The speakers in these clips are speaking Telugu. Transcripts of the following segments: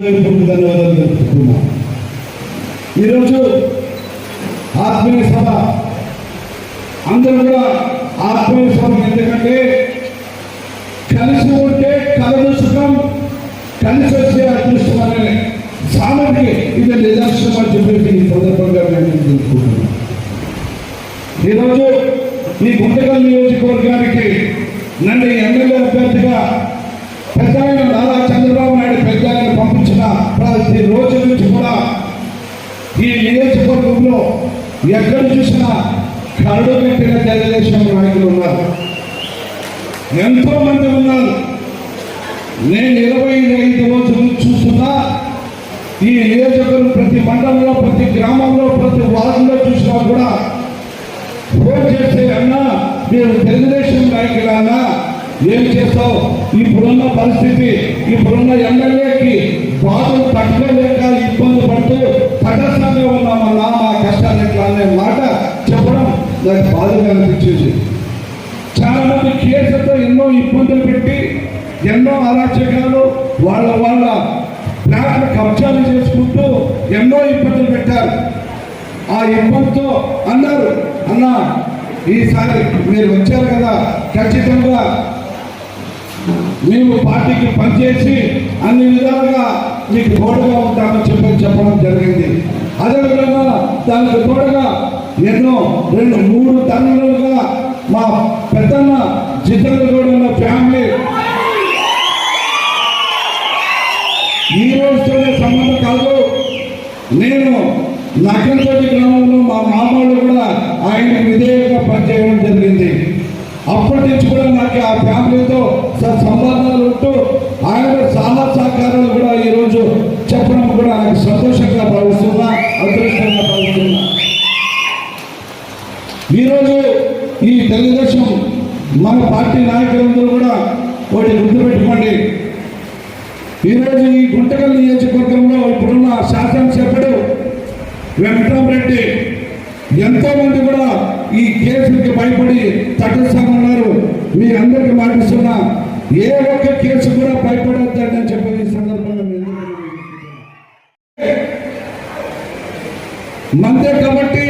ధన్యవాదాలు తెలుపుతున్నా ఈరోజు ఆత్మీయ సభ. అందరూ కూడా ఆత్మీయ సభ ఎందుకంటే కలిసి ఉంటే కలదు సుఖం కలిసి వచ్చే అదృష్టం అనే సామర్థ్యం ఇది నిదర్శనం అని చెప్పేసి ఈ సందర్భంగా మేము తెలుసుకుంటున్నాం ఈరోజు ఈ గుంటకల్ నియోజకవర్గానికి నన్ను ఎమ్మెల్యే అభ్యర్థిగా పెద్ద నారా చంద్రబాబు నాయుడు పెద్దగా పంపించిన ప్రతి రోజు నుంచి కూడా ఈ నియోజకవర్గంలో ఎక్కడ చూసినా కరడు పెట్టిన తెలుగుదేశం నాయకులు ఉన్నారు. ఎంతో మంది ఉన్నారు. నేను ఇరవై ఐదు రోజులు చూస్తున్నా ఈ నియోజకవర్గం ప్రతి మండలంలో ప్రతి గ్రామంలో ప్రతి వార్డులో చూసినా కూడా ఫోన్ చేస్తే అన్నా మీరు తెలుగుదేశం నాయకులన్నా ఏం చేస్తావు? ఇప్పుడున్న పరిస్థితి ఇప్పుడున్న ఎమ్మెల్యేకి బాధలు తట్టుకోలేక ఇబ్బంది పడుతూ తటస్థంగా ఉన్నామన్నా మా కష్టాలు ఎట్లా అనే మాట చెప్పడం నాకు బాధగా అనిపించేది. చాలా మంది కేసులతో ఎన్నో ఇబ్బందులు పెట్టి ఎన్నో అరాచకాలు వాళ్ళ వాళ్ళ ప్లాట్ల కబ్జాలు చేసుకుంటూ ఎన్నో ఇబ్బందులు పెట్టారు. ఆ ఇబ్బందితో అన్నారు అన్న ఈసారి మీరు వచ్చారు కదా ఖచ్చితంగా మేము పార్టీకి పనిచేసి అన్ని విధాలుగా మీకు తోడుగా ఉంటామని చెప్పి చెప్పడం జరిగింది. అదేవిధంగా దానికి తోడుగా ఎన్నో రెండు మూడు టన్నులుగా మా పెద్దన్న జితేంద్ర ఫ్యామిలీ ఈ రోజుతోనే సంబంధం కాదు. నేను నగరపల్లి గ్రామంలో మా మామూలు కూడా ఆయన విధేయంగా పనిచేయడం జరిగింది. అప్పటి నుంచి కూడా నాకు ఆ ఫ్యామిలీతో స- సంబంధాలు ఉంటూ ఆయన చాలా సహకారాలు కూడా ఈరోజు చెప్పడం కూడా నాకు సంతోషంగా భావిస్తున్నా అదృష్టంగా భావిస్తున్నా. ఈరోజు ఈ తెలుగుదేశం మన పార్టీ నాయకులందరూ కూడా ఒకటి గుర్తుపెట్టుకోండి. ఈరోజు ఈ గుంటకల్ నియోజకవర్గంలో ఇప్పుడున్న శాసనసభ్యుడు వెంకటరామరెడ్డి ఎంతోమంది కూడా ఈ కేసుకి భయపడి తటస్థంగా ఉన్నారు మీ అందరికి మాటిస్తున్నా ఏ ఒక్క కేసు కూడా భయపడొద్దండి అని చెప్పి ఈ సందర్భంగా మంత్రి మందే కాబట్టి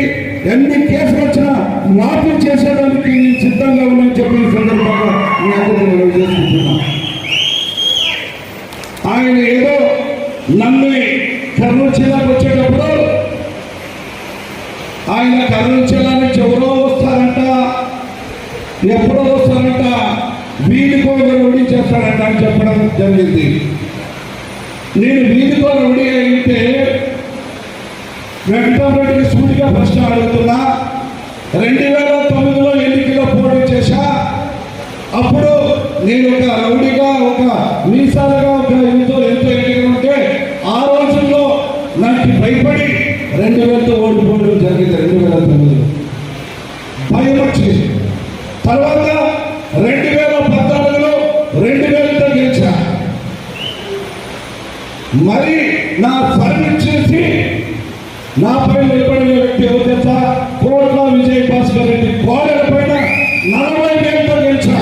ఎన్ని కేసులు వచ్చినా మాఫీ చేసేదానికి సిద్ధంగా ఉన్నాను చెప్పి ఈ సందర్భంగా మీ అందరికీ నేను చేసుకుంటున్నాను ఆయన ఏదో నన్ను కర్నూలు జిల్లాకు వచ్చేటప్పుడు ఆయన కర్నూలు జిల్లా నుంచి ఎవరో వస్తారంట ఎప్పుడో వస్తారంట వీధికో రౌడీ చేస్తారంట అని చెప్పడం జరిగింది. నేను వీధితో రౌడీ అయితే వెంకటరెడ్డికి సూటిగా ప్రశ్న అడుగుతున్నా. రెండు వేల తొమ్మిదిలో ఎన్నికల్లో పోటీ చేశా. అప్పుడు నేను ఒక రౌడీగా ఒక మీసాలుగా ఒక ఎంతో ఎంతో ఎన్నికలు ఉంటే ఆ రోజుల్లో నాకు భయపడి రెండు వేలతో ఓడిపోవడం జరిగింది రెండు వేల తొమ్మిదిలో. భయం వచ్చింది. తర్వాత నాపై నిలబడిన వ్యక్తి ఎవరు తెలుసా? కోట్ల విజయ్ భాస్కర్ రెడ్డి కోడల పైన నలభై వేలతో గెలిచా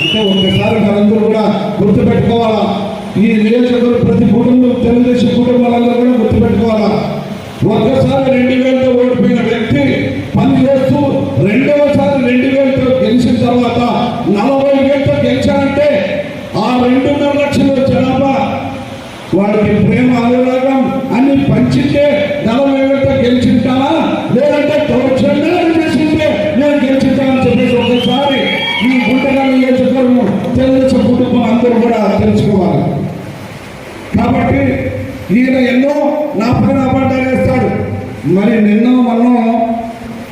అంటే ఒక్కసారి మనందరూ కూడా గుర్తుపెట్టుకోవాలా? ఈ నియోజకవర్గం ప్రతి కుటుంబం తెలుగుదేశం కుటుంబాలందరూ కూడా గుర్తుపెట్టుకోవాలా? ఒక్కసారి రెండు వేలతో ఓడి వ్యక్తి పని చేస్తూ రెండవసారి రెండు వేలతో గెలిచిన తర్వాత నలభై వేలతో గెలిచారంటే ఆ రెండున్నర లక్షల జనాభా వాడికి ప్రేమ అనురాగం అన్ని పంచితే నలభై వేలతో గెలిచింటానా లేదంటే దౌర్జన్యాలు చేసింటే నేను గెలిచింటానని చెప్పేసి ఒకసారి ఈ గుంటగా నియోజకవర్గం తెలుగుదేశం కుటుంబం అందరూ కూడా తెలుసుకోవాలి కాబట్టి ఈయన ఎన్నో నా పైన అబద్ధాలు వేస్తాడు. మరి నిన్న మొన్న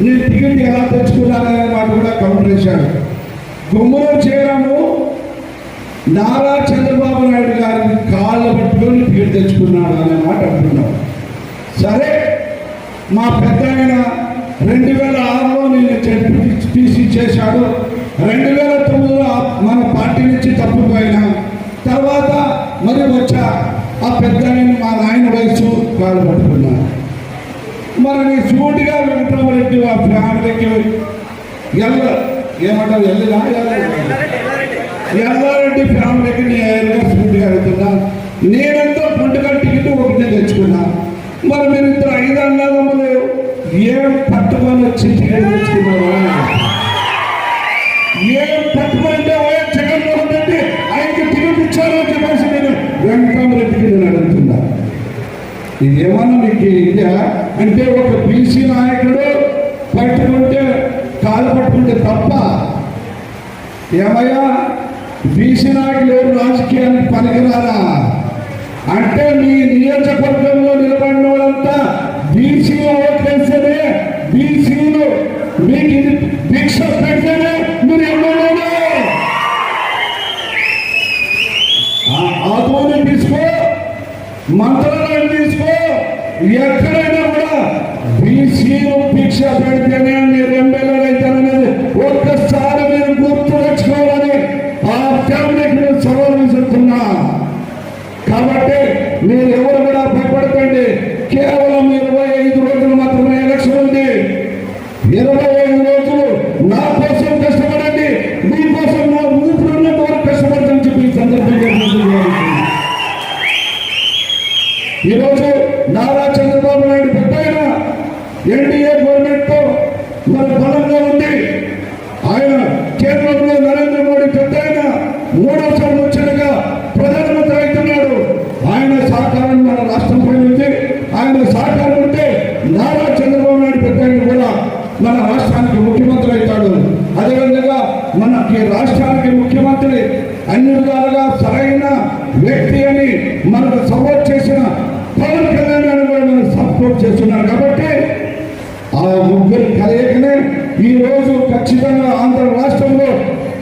నేను టికెట్ ఎలా తెచ్చుకున్నాననే మాట కూడా కౌంటర్ చేశాడు గుమ్మలో చేయడము నారా చంద్రబాబు నాయుడు గారి కాళ్ళ పట్టుకొని టికెట్ తెచ్చుకున్నాడు అనే మాట అంటున్నాం. సరే మా పెద్ద ఆయన రెండు వేల ఆరులో నేను జడ్పీసీ చేశాడు రెండు వేల తొమ్మిదిలో మన పార్టీ నుంచి తప్పిపోయినా తర్వాత మరి వచ్చా? పెద్ద మా నాయన వయసు కాలు పట్టుకున్నాను మరి నీ సూటిగా వెంకటరామరెడ్డి ఆ ఫ్యామిలీకి ఎల్ల ఏమంటారు? ఎల్లినా? ఎల్లారెడ్డి ఫ్యామిలీకి నీ ఏరుగా సూటిగా వెళ్తున్నా. నేనంతా పండుగ టికెట్ ఒకటి తెచ్చుకున్నా. మరి మీరు ఇద్దరు ఐదు అన్నదమ్ములు ఏం పట్టుకొని వచ్చి తెచ్చుకున్నారా ఇదేమన్నా మీకు ఇదే అంటే ఒక బీసీ నాయకుడు పట్టుకుంటే కాలు పట్టుకుంటే తప్ప ఏమయ్యా? బీసీ నాయకులు ఎవరు రాజకీయానికి పనికిరారా? అంటే మీ నియోజకవర్గంలో నిలబడిన వాళ్ళంతా బీసీ ఓట్లేస్తేనే బీసీలు మీకు ఇది దీక్ష పెడితేనే మీరు ఎమ్మెల్యేలు ఆత్మని తీసుకో. మంత్రాలను ఎక్కడైనా కూడా బీసీలు భిక్ష పెడితే మీరు ఎమ్మెల్యేలు అవుతారనేది ఒక్కసారి మీరు గుర్తు తెచ్చుకోవాలని ఆ ఫ్యామిలీకి నేను సవాల్ విసురుతున్నా కాబట్టి మీరు ఎవరు కూడా భయపడకండి కేవలం ఇరవై ఐదు రోజులు మాత్రమే ఎలక్షన్ ఉంది ఇరవై ఐదు రోజులు నా కోసం కష్టపడండి మీకోసం నా ఊపిరినంత వరకు కష్టపడతాను చెప్పి ఈ సందర్భంగా నేను తెలియజేస్తున్నాను. ఈరోజు నారా చంద్రబాబు నాయుడు పెద్ద ఎన్డీఏ గవర్నమెంట్తో బలంగా ఉంది ఆయన కేంద్రంలో నరేంద్ర మోడీ పెద్ద ఆయన మూడోసారి వచ్చినగా ప్రధానమంత్రి అవుతున్నాడు ఆయన సహకారం మన రాష్ట్రం పైన ఉంది ఆయన సహకారం ఉంటే నారా చంద్రబాబు నాయుడు పెద్ద ఆయన కూడా మన రాష్ట్రానికి ముఖ్యమంత్రి అవుతాడు అదేవిధంగా మనకి రాష్ట్రానికి ముఖ్యమంత్రి అన్ని విధాలుగా సరైన వ్యక్తి అని మనకు సపోర్ట్ చేసిన పవన్ కళ్యాణ్ గారు కూడా మనం సపోర్ట్ చేస్తున్నారు కాబట్టి ఆ ముగ్గురు కలయికనే ఈ రోజు ఖచ్చితంగా ఆంధ్ర రాష్ట్రంలో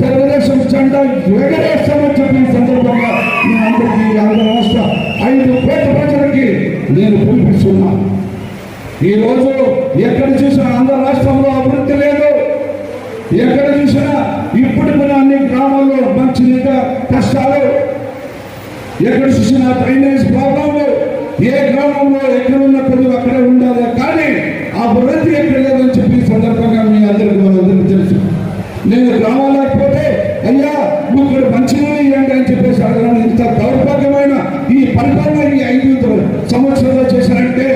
తెలుగుదేశం జెండా ఎగరేస్తామని చెప్పి సందర్భంగా మీ అందరికీ ఈ ఆంధ్ర రాష్ట్ర ఐదు కోట్ల ప్రజలకి నేను పిలిపిస్తున్నా ఈ రోజు ఎక్కడ చూసినా ఆంధ్ర రాష్ట్రంలో అభివృద్ధి లేదు. ఎక్కడ చూసినా ఇప్పుడు మన అన్ని గ్రామాల్లో మంచి కష్టాలు. ఎక్కడ చూసినా ట్రైన్ ప్రాబ్లంలు ఏ గ్రామంలో ఎక్కడున్న ప్రజలు అక్కడే ఉండాలి కానీ ఆ అభివృద్ధి ఎక్కడ లేదని చెప్పి ఈ సందర్భంగా మీ అందరికీ మనందరికీ తెలుసు నేను రావాలకపోతే అయ్యా నువ్వు ఇక్కడ మంచినీళ్ళు ఇవ్వండి అని చెప్పేసి అడగడం ఇంత దౌర్భాగ్యమైన ఈ పరిపాలన ఈ ఐదు సంవత్సరాలు చేశారంటే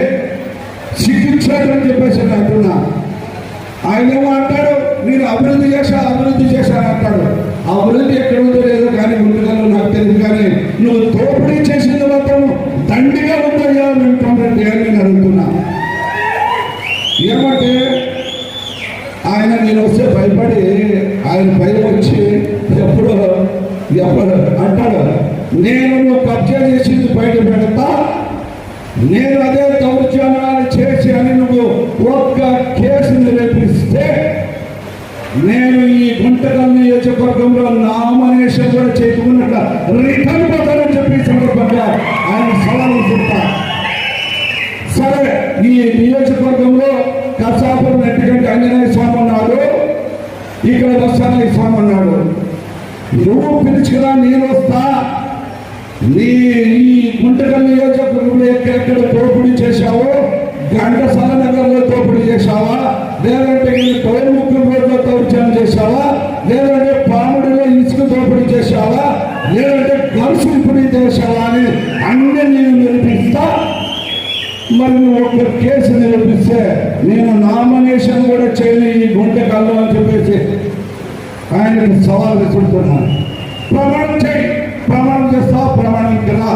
సిగ్గిచ్చాడని చెప్పేసి నేను అంటున్నా. ఆయన ఏమో అంటాడు నేను అభివృద్ధి చేశా అభివృద్ధి చేశాను అంటాడు. ఆ అభివృద్ధి ఎక్కడ ఉందో లేదో కానీ ఉండగలను నాకు తెలియదు కానీ నువ్వు దోపిడీ చేసింది మాత్రం దండిగా ఉందయ్యా వెంకటరెడ్డి అని నేను అడుగుతున్నా. ఏమంటే ఆయన నేను వస్తే భయపడి ఆయన పైన వచ్చి ఎప్పుడు ఎప్పుడు అంటాడు నేను నువ్వు కబ్జా చేసింది బయట పెడతా నేను అదే దౌర్జన్యాలు చేసి అని నువ్వు ఒక్క కేసు నిరూపిస్తే నేను ఈ గుంటకల్ నియోజకవర్గంలో నామినేషన్ కూడా చేయకున్నట్ల రిటర్న్ పోతానని చెప్పి సందర్భంగా ఆయన సవాలు చెప్తా సరే ఈ నియోజకవర్గంలో కసాపురం నెట్టిగంటి ఆంజనేయ స్వామి ఇక్కడ వస్తానయ్య ఇస్తామన్నాడు నువ్వు పిలుచుకురా నేను వస్తా. నీ ఈ గుంటకల్ నియోజకవర్గంలో ఎక్కడెక్కడ తోపిడి చేశావో ఘంటసాల నగర్లో తోపిడి చేశావా? లేదంటే ఈ ముగ్గురు రోడ్లో దౌర్జన్యం చేశావా? లేదంటే పాముడిలో ఇసుక తోపిడి చేశావా? లేదంటే గర్సుడిపిడి చేశావా అని అన్నీ నేను నిరూపిస్తా. మరి నువ్వు ఒక కేసు నిరూపిస్తే నేను నామినేషన్ కూడా చేయని ఈ గుంటకల్లో అని చెప్పేసి ఆయనకు సవాల్ విసురుతున్నాను. ప్రమాణం చేయి ప్రమాణం చేస్తా ప్రమాణం కదా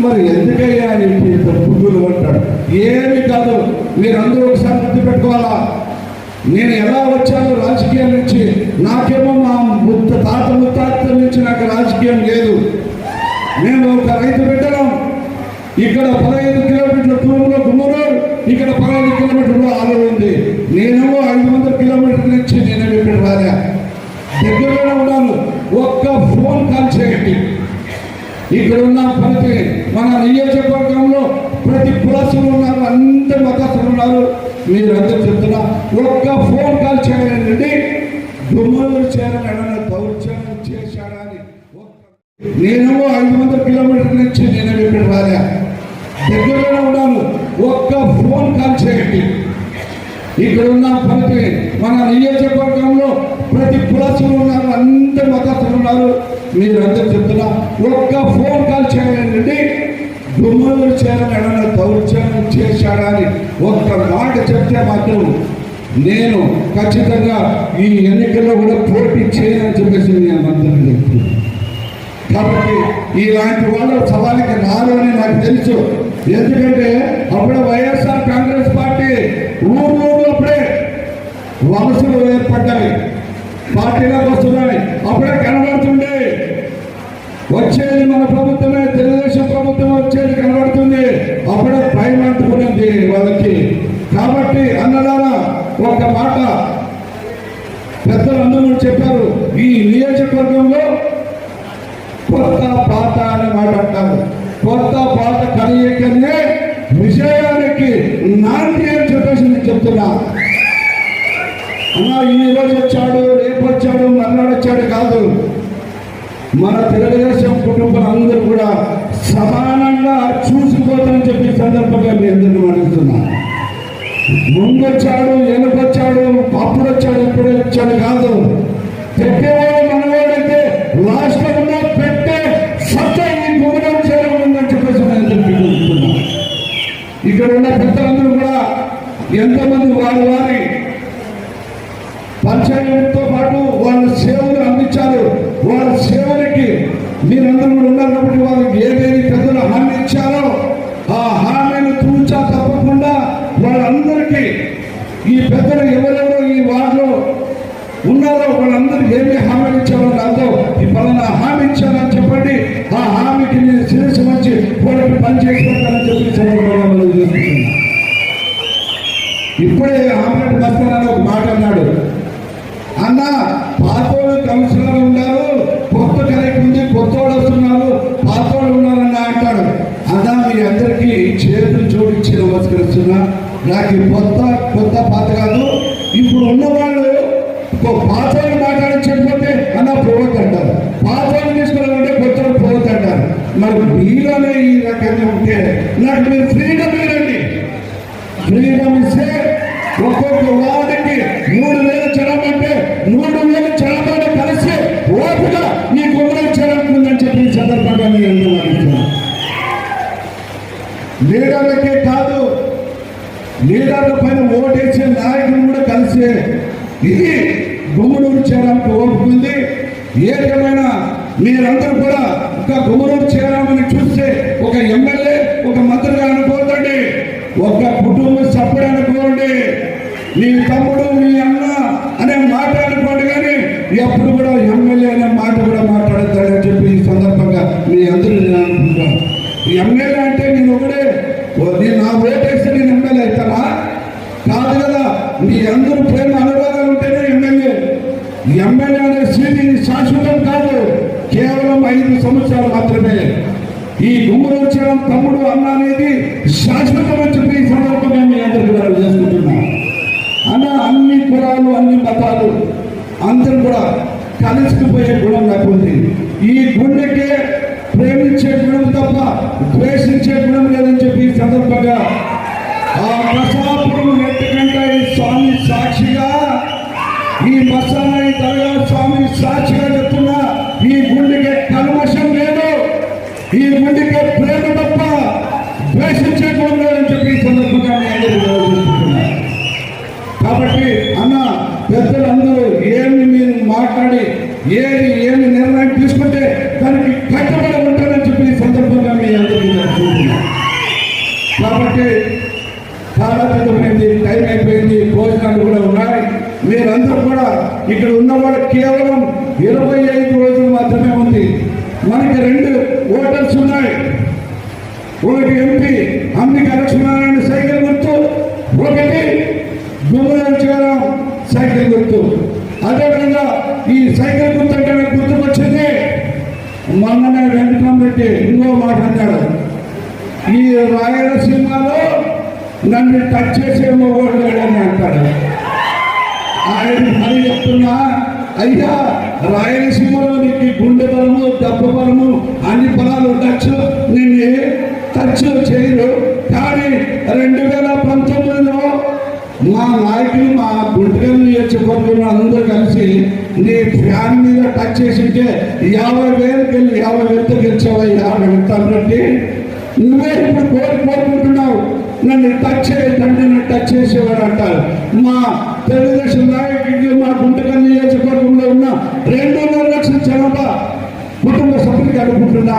మరి ఎందుకయ్యా నీకు ఇంత పువ్వులు అంటాడు ఏమి కాదు మీరందరూ ఒకసారి గుర్తుపెట్టుకోవాలా నేను ఎలా వచ్చాను రాజకీయం నుంచి నాకేమో మా ముత్త తాత ముత్తాత నుంచి నాకు రాజకీయం లేదు. మేము ఒక రైతు పెట్టడం ఇక్కడ పదహైదు కిలోమీటర్ల దూరంలో గుమ్మరాడు ఇక్కడ పదహైదు కిలోమీటర్లో ఆలయం ఉంది. నేనేమో ఐదు వందల కిలోమీటర్ల నుంచి నేను ఇక్కడ రాలే. దగ్గరలో ఉన్నాను. ఒక్క ఫోన్ కాల్ చేయండి. ఇక్కడ ఉన్న ప్రతి మన నియోజకవర్గంలో ప్రతి కులసులు ఉన్నారు అందరి మతస్థులు ఉన్నారు. మీరు అందరూ చెప్తున్నా ఒక్క ఫోన్ కాల్ చేయండి. గుమ్మూరు చేయాలని దౌర్జన్యం చేశాడా అని. నేనేమో ఐదు వందల కిలోమీటర్ల నుంచి నేను ఇక్కడ రాలే. దగ్గరలో ఉన్నాను ఒక్క ఫోన్ కాల్ చేయండి. ఇక్కడ ఉన్న ప్రతి మన నియోజకవర్గంలో ప్రతి కులసులు ఉన్నారు అందరి మతస్థులు ఉన్నారు. మీరు అందరూ చెప్తున్నా ఒక్క ఫోన్ కాల్ చేయండి. గుమ్మలు చేయాలని దౌర్జన్యం చేశాడని ఒక్క మాట చెప్తే మాత్రం నేను ఖచ్చితంగా ఈ ఎన్నికల్లో కూడా పోటీ చేయనని చెప్పేసి నేను అందరికీ చెప్తున్నాను కాబట్టి ఇలాంటి వాళ్ళు సవాళ్ళకి రారు అని నాకు తెలుసు. ఎందుకంటే అప్పుడు వైఎస్ఆర్ కాంగ్రెస్ పార్టీ ఊరు ఊరు అప్పుడే వలసలు ఏర్పడ్డాయి. పార్టీలోకి వస్తున్నాయి. అప్పుడే కనబడుతుంది వచ్చేది మన ప్రభుత్వమే తెలుగుదేశం ప్రభుత్వం వచ్చేది కనబడుతుంది. అప్పుడే భయం అంటుకున్నది వాళ్ళకి. కాబట్టి అన్నదాన ఒక మాట పెద్దలందరూ చెప్పారు. ఈ నియోజకవర్గంలో కొత్త పాత అనే మాట అంటారు. కొత్త పాత కలియకనే విషయానికి నాంది అని చెప్పేసి నేను చెప్తున్నా. అన్నా ఈ రోజు వచ్చాడు రేపు వచ్చాడు మర్నాడు వచ్చాడు కాదు. మన తెలుగుదేశం కుటుంబం అందరూ కూడా సమానంగా చూసిపోతామని చెప్పి సందర్భంగా మీ అందరిని అడుగుతున్నా ముందొచ్చాడు వెనుకొచ్చాడు అప్పుడు వచ్చాడు ఎప్పుడు వచ్చాడు కాదు. చెప్పేవాడు మనవాడైతే లాస్ట్లో ఉన్న పెట్టే సత్తా ఈ గుమ్మడం చేయడం ఉందని చెప్పేసి నేను అందరికీ చెప్తున్నా. ఇక్కడ ఉన్న పెద్దలందరూ కూడా ఎంతమంది వారి వారి పంచాయతీతో పాటు వాళ్ళ సేవలు అందించారు. వాళ్ళ సేవలకి మీరందరూ కూడా ఉన్నారు కాబట్టి వాళ్ళకి ఏదేది పెద్దలు హామీ ఇచ్చారో ఆ హామీని తూచా తప్పకుండా వాళ్ళందరికీ ఈ పెద్దలు ఎవరెవరో ఈ వార్డులో ఉన్నారో వాళ్ళందరికీ ఏమి హామీలు ఇచ్చారో నాతో ఈ పలానా హామీ ఇచ్చారని చెప్పండి. ఆ హామీకి నేను శిరస్సు మంచి వాళ్ళకి పనిచేసుకుంటానని చెప్పి ఇప్పుడే ఆమ్లెట్ బస్తానని ఒక మాట అన్నాడు. అన్న పాతోళ్ళు కౌన్సిలర్ ఉన్నారు కొత్త కరెక్ట్ ఉంది కొత్త వాళ్ళు వస్తున్నారు పాతోళ్ళు ఉన్నారన్న అంటాడు. అన్నా మీ అందరికీ చేతులు జోడించి నమస్కరిస్తున్నా. నాకు ఈ కొత్త కొత్త పాత కాదు ఇప్పుడు ఉన్నవాళ్ళు వాళ్ళు పాతోళ్ళు మాట్లాడి అన్న పోవద్దు అంటారు. పాతోళ్ళు తీసుకురామంటే కొత్త వాళ్ళు పోవద్దు అంటారు. మరి మీలోనే ఈ రకంగా ఉంటే నాకు మీరు ఫ్రీడమ్ ఇవ్వండి. ఫ్రీడమ్ ఇస్తే ఒక్కొక్క వార్డుకి మూడు వేలు అంటే మూడు వేలు చదవమని కలిసి ఓపిక మీ గుమ్మరం చేరుతుందని చెప్పి ఈ సందర్భంగా మీ అందరూ లీడర్లకే కాదు లీడర్ల పైన ఓటేసే నాయకులు కూడా కలిసి ఇది గుమ్మడూరు చేరడానికి ఓపుకుంది ఏదేమైనా మీరందరూ కూడా ఇంకా గుమ్మడూరు చేరామని చూస్తే ఒక ఎమ్మెల్యే ఒక మంత్రిగా అనుకోదండి ఒక కుటుంబ సభ్యుడు అనుకోండి మీ తమ్ముడు మీ అన్న అనే మాట అనుకోండి కానీ ఎప్పుడు కూడా ఎమ్మెల్యే అనే మాట కూడా మాట్లాడతాడని చెప్పి ఈ సందర్భంగా మీ అందరూ నేను అనుకుంటాను ఎమ్మెల్యే అంటే నేను ఒకడే నేను నా ఓటేస్తే నేను ఎమ్మెల్యే అవుతానా? కాదు కదా మీ అందరూ ప్రేమ అనురాధాలు ఉంటేనే ఎమ్మెల్యే. ఎమ్మెల్యే అనే సీట్ శాశ్వతం కాదు. కేవలం ఐదు సంవత్సరాలు మాత్రమే. ఈ దూరం వచ్చడం తమ్ముడు అన్న అనేది శాశ్వతమని చెప్పి ఈ సందర్భంగా మీ అందరికీ కూడా చేసుకుంటున్నా అన్న అన్ని కులాలు అన్ని మతాలు అందరూ కూడా కలిసిపోయే గుణం నాకు ఉంది ఈ గుండెకే ప్రేమించే గుణం తప్ప ద్వేషించే గుణం లేదని చెప్పి ఈ సందర్భంగా ఆ ప్రసాపురం నెట్టుకంటే ఈ స్వామి సాక్షిగా ఈ మసాయి తరగా స్వామి సాక్షిగా చెప్తున్నా ఈ గుండెకి కల్మషం లేదు. ఈ గుండెకి ప్రేమ తప్ప ద్వేషించే లేదని చెప్పి సందర్భంగా కాబట్టి అన్న పెద్దలందరూ ఏమి మీరు మాట్లాడి ఏది ఏమి నిర్ణయం తీసుకుంటే దానికి కట్టుబడి ఉంటారని చెప్పి ఈ సందర్భంగా మీ అందరికీ నేను చెప్తున్నాను. కాబట్టి కాలపరిమైంది టైం అయిపోయింది భోజనాలు కూడా ఉన్నాయి మీరందరూ కూడా ఇక్కడ ఉన్న వాళ్ళు కేవలం ఇరవై ఐదు రోజులు మాత్రమే ఉంది మనకి రెండు ఓటర్స్ ఉన్నాయి ఒకటి ఎంపీ అంబిక లక్ష్మీనారాయణ సైకిల్ గుర్తు. ఒకటి గుమ్మరాజారాం సైకిల్ గుర్తు. అదేవిధంగా ఈ సైకిల్ గుర్తు అంటే నాకు గుర్తుకొచ్చింది మొన్ననే వెంకటరామరెడ్డి ఇంకో మాట అన్నాడు. ఈ రాయలసీమలో నన్ను టచ్ చేసే మొగోడు లేడని అంటాడు. ఆయన మరి చెప్తున్నా అయ్యా రాయలసీమలో నీకు గుండె బలము దెబ్బ బలము అన్ని బలాలు ఉండొచ్చు. నిన్ను టచ్ చేయరు. కానీ రెండు వేల పంతొమ్మిదిలో మా నాయకులు మా గుంటకల్ నియోజకవర్గంలో అందరూ కలిసి నీ ఫ్యాన్ మీద టచ్ చేసింటే యాభై వేలకు వెళ్ళి యాభై వేలతో గెలిచావా యాభై వెళ్తాను నువ్వే ఇప్పుడు కోరి కోరుకుంటున్నావు. నన్ను టచ్ చేయదండి నన్ను టచ్ చేసేవాడు అంటారు. మా తెలుగుదేశం నాయకుడికి మా గుంటకల్ నియోజకవర్గంలో ఉన్న రెండున్నర లక్షల జనాభా కుటుంబ సభ్యులకి అనుకుంటున్నా.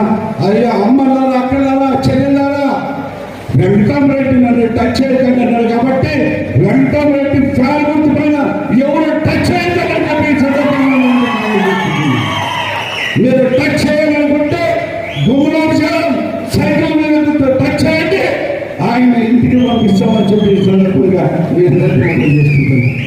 అయ్యా అమ్మలారా అక్కడ చెల్లెలారా వెంకటరెడ్డి నన్ను టచ్ చేయకండి అన్నాడు కాబట్టి వెంకటరెడ్డి ఫ్యాన్ గుర్తు పైన ఎవరు టచ్ చేయకండి మీరు టచ్ చేయాలనుకుంటే గుమ్మరాజం సైకిల్ మీద టచ్ చేయండి. ఆయన ఇంటికి పంపిస్తామని చెప్పి సందర్భంగా మీరు చేస్తున్నారు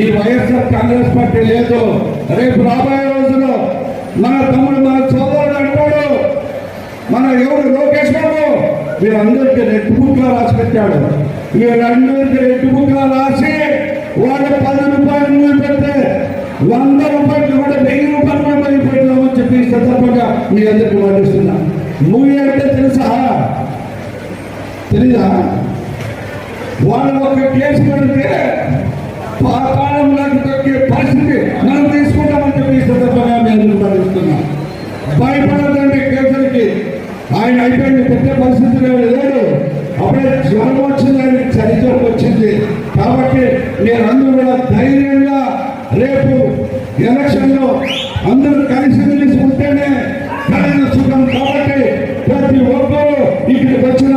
ఈ వైఎస్ఆర్ కాంగ్రెస్ పార్టీ లేదు. రేపు రాబోయే రోజుల్లో మన తమ్ముడు మన సోదరుడు అంటాడు మన ఎవరు లోకేష్ బాబు? వీరందరికీ రెడ్ బుక్ రాసి పెట్టాడు. వీరందరికీ రెడ్ బుక్ రాసి వాళ్ళు పది రూపాయలు నువ్వు పెడితే వంద రూపాయలు కూడా వెయ్యి రూపాయలు కూడా వెయ్యి పెట్టామని చెప్పి సందర్భంగా మీ అందరికీ వాడిస్తున్నా మూవీ అంటే తెలుసా? తెలీదా? వాళ్ళు ఒక కేసు పెడితే పాతాళంలోకి తొక్కే పరిస్థితి మనం తీసుకుంటామని చెప్పి సందర్భంగా మేము భావిస్తున్నాం భయపడదండి కేసులకి ఆయన అయిపోయింది పెట్టే పరిస్థితి లేదు. అప్పుడే జ్వరం వచ్చింది ఆయన చరిత్ర వచ్చింది. కాబట్టి నేను అందరూ కూడా ధైర్యంగా రేపు ఎలక్షన్లో అందరూ కలిసి మెలిసి ఉంటేనే కలిగిన సుఖం. కాబట్టి ప్రతి ఒక్కరూ ఇక్కడికి వచ్చిన